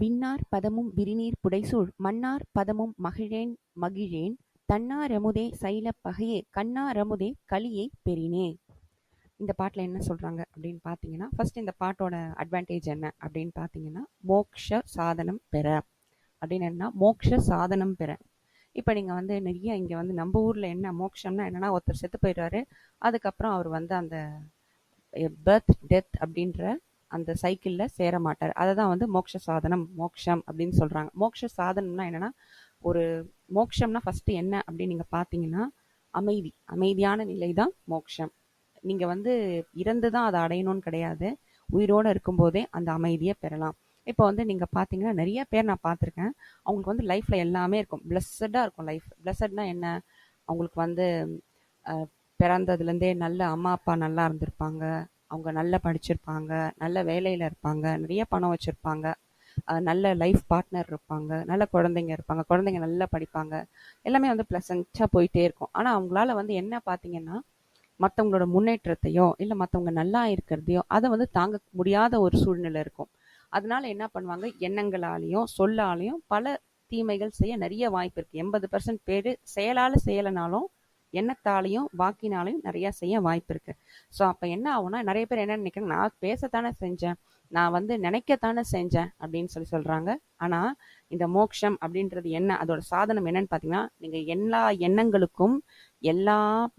விண்ணார் பதமும் விரிநீர் புடைசூழ் மன்னார் பதமும் மகிழேன் மகிழேன் தன்னாரமுதே சைலப் பகையே கண்ணாரமுதே கலியை பெறினே. இந்த பாட்டில் என்ன சொல்கிறாங்க அப்படின்னு பார்த்தீங்கன்னா ஃபர்ஸ்ட் இந்த பாட்டோட அட்வான்டேஜ் என்ன அப்படின்னு பார்த்தீங்கன்னா மோக்ஷ சாதனம் பெற. அப்படின்னு என்ன மோக்ஷ சாதனம் பெற. இப்போ நீங்கள் வந்து நிறைய இங்கே வந்து நம்ம ஊரில் என்ன மோக்ஷம்னா என்னன்னா ஒருத்தர் செத்து போயிடுவாரு. அதுக்கப்புறம் அவர் வந்து அந்த பர்த் டெத் அப்படின்ற அந்த சைக்கிளில் சேர மாட்டார் அதை தான் வந்து மோட்ச சாதனம் மோக்ஷம் அப்படின்னு சொல்கிறாங்க மோட்ச சாதனம்னா என்னென்னா ஒரு மோக்ஷம்னா ஃபஸ்ட்டு என்ன அப்படின்னு நீங்கள் பார்த்தீங்கன்னா அமைதி. அமைதியான நிலை தான் மோக்ஷம். நீங்கள் வந்து இறந்து தான் அதை அடையணும்னு கிடையாது. உயிரோடு இருக்கும்போதே அந்த அமைதியை பெறலாம். இப்போ வந்து நீங்கள் பார்த்தீங்கன்னா நிறைய பேர் நான் பார்த்துருக்கேன் அவங்களுக்கு வந்து லைஃப்பில் எல்லாமே இருக்கும். பிளஸ்ஸடாக இருக்கும் லைஃப் பிளஸ்ஸட்னா என்ன? அவங்களுக்கு வந்து பிறந்ததுலேருந்தே நல்ல அம்மா அப்பா நல்லா இருந்திருப்பாங்க. அவங்க நல்லா படிச்சிருப்பாங்க நல்ல வேலையில் இருப்பாங்க நிறைய பணம் வச்சுருப்பாங்க நல்ல லைஃப் பார்ட்னர் இருப்பாங்க நல்ல குழந்தைங்க இருப்பாங்க குழந்தைங்க நல்லா படிப்பாங்க. எல்லாமே வந்து ப்ளசண்ட்டாக போயிட்டே இருக்கும். ஆனால் அவங்களால வந்து என்ன பார்த்தீங்கன்னா மற்றவங்களோட முன்னேற்றத்தையோ இல்லை மற்றவங்க நல்லா இருக்கிறதையோ அதை வந்து தாங்க முடியாத ஒரு சூழ்நிலை இருக்கும். அதனால என்ன பண்ணுவாங்க? எண்ணங்களாலேயும் சொல்லாலையும் பல தீமைகள் செய்ய நிறைய வாய்ப்பு இருக்குது எண்பது பர்சன்ட் பேர் செயலால் செய்யலைனாலும் எண்ணத்தாலையும் வாக்கினாலையும் நிறைய செய்ய வாய்ப்பு இருக்கு. ஸோ அப்போ என்ன ஆகும்னா நிறைய பேர் என்ன நினைக்கிறாங்க நான் பேசத்தானே செஞ்சேன் நான் வந்து நினைக்கத்தானே செஞ்சேன் அப்படின்னு சொல்லி சொல்றாங்க. ஆனா இந்த மோக்ஷம் அப்படின்றது என்ன அதோட சாதனம் என்னன்னு பார்த்தீங்கன்னா நீங்க எல்லா எண்ணங்களுக்கும் எல்லா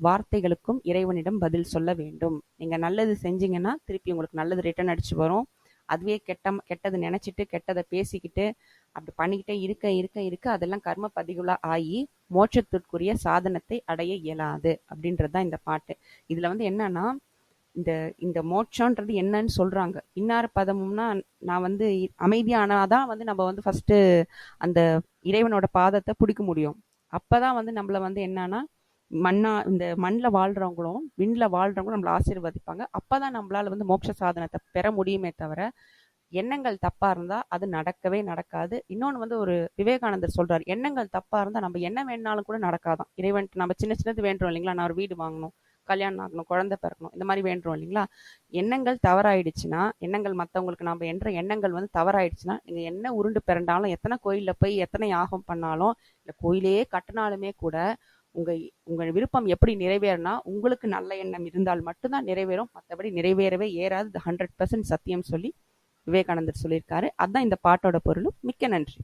வார்த்தைகளுக்கும் இறைவனிடம் பதில் சொல்ல வேண்டும். நீங்க நல்லது செஞ்சீங்கன்னா திருப்பி உங்களுக்கு நல்லது ரிட்டர்ன் அடிச்சு வரும். அதுவே கெட்ட கெட்டது நினைச்சிட்டு கெட்டதை பேசிக்கிட்டு அப்படி பண்ணிக்கிட்டே இருக்க இருக்க இருக்க அதெல்லாம் கர்ம பதிவுகளா ஆகி மோட்சத்திற்குரிய சாதனத்தை அடைய இயலாது அப்படின்றது தான் இந்த பாட்டு. இதில் வந்து என்னன்னா இந்த இந்த மோட்சம்ன்றது என்னன்னு சொல்றாங்க. இன்னார் பதமும்னா நான் வந்து அமைதியானாதான் வந்து நம்ம வந்து ஃபர்ஸ்ட் அந்த இறைவனோட பாதத்தை பிடிக்க முடியும். அப்பதான் வந்து நம்மள வந்து என்னன்னா மண்ணா இந்த மண்ணில் வாழ்கிறவங்களும் விண்ணில் வாழ்கிறவங்களும் நம்மளை ஆசீர்வதிப்பாங்க. அப்போ தான் நம்மளால் வந்து மோட்ச சாதனத்தை பெற முடியுமே தவிர எண்ணங்கள் தப்பாக இருந்தால் அது நடக்கவே நடக்காது. இன்னொன்று வந்து ஒரு விவேகானந்தர் சொல்கிறார் எண்ணங்கள் தப்பாக இருந்தால் நம்ம என்ன வேணாலும் கூட நடக்காதான். இறைவன் நம்ம சின்ன சின்னது வேண்டுறோம் இல்லைங்களா? நான் ஒரு வீடு வாங்கணும் கல்யாணம் ஆகணும் குழந்தை பிறக்கணும் இந்த மாதிரி வேண்டுறோம் இல்லைங்களா? எண்ணங்கள் தவறாயிடுச்சுன்னா எண்ணங்கள் மற்றவங்களுக்கு நம்ம என்ற எண்ணங்கள் வந்து தவறாயிடுச்சுன்னா நீங்கள் என்ன உருண்டு பிறண்டாலும் எத்தனை கோயிலில் போய் எத்தனை யாகம் பண்ணாலும் இல்லை கோயிலே கட்டினாலுமே கூட உங்க உங்கள் விருப்பம் எப்படி நிறைவேறினா உங்களுக்கு நல்ல எண்ணம் இருந்தால் மட்டும்தான் நிறைவேறும். மற்றபடி நிறைவேறவே ஏறாது. ஹண்ட்ரட் பர்சன்ட் சத்தியம் சொல்லி விவேகானந்தர் சொல்லியிருக்காரு. அதுதான் இந்த பாட்டோட பொருளும். மிக்க நன்றி.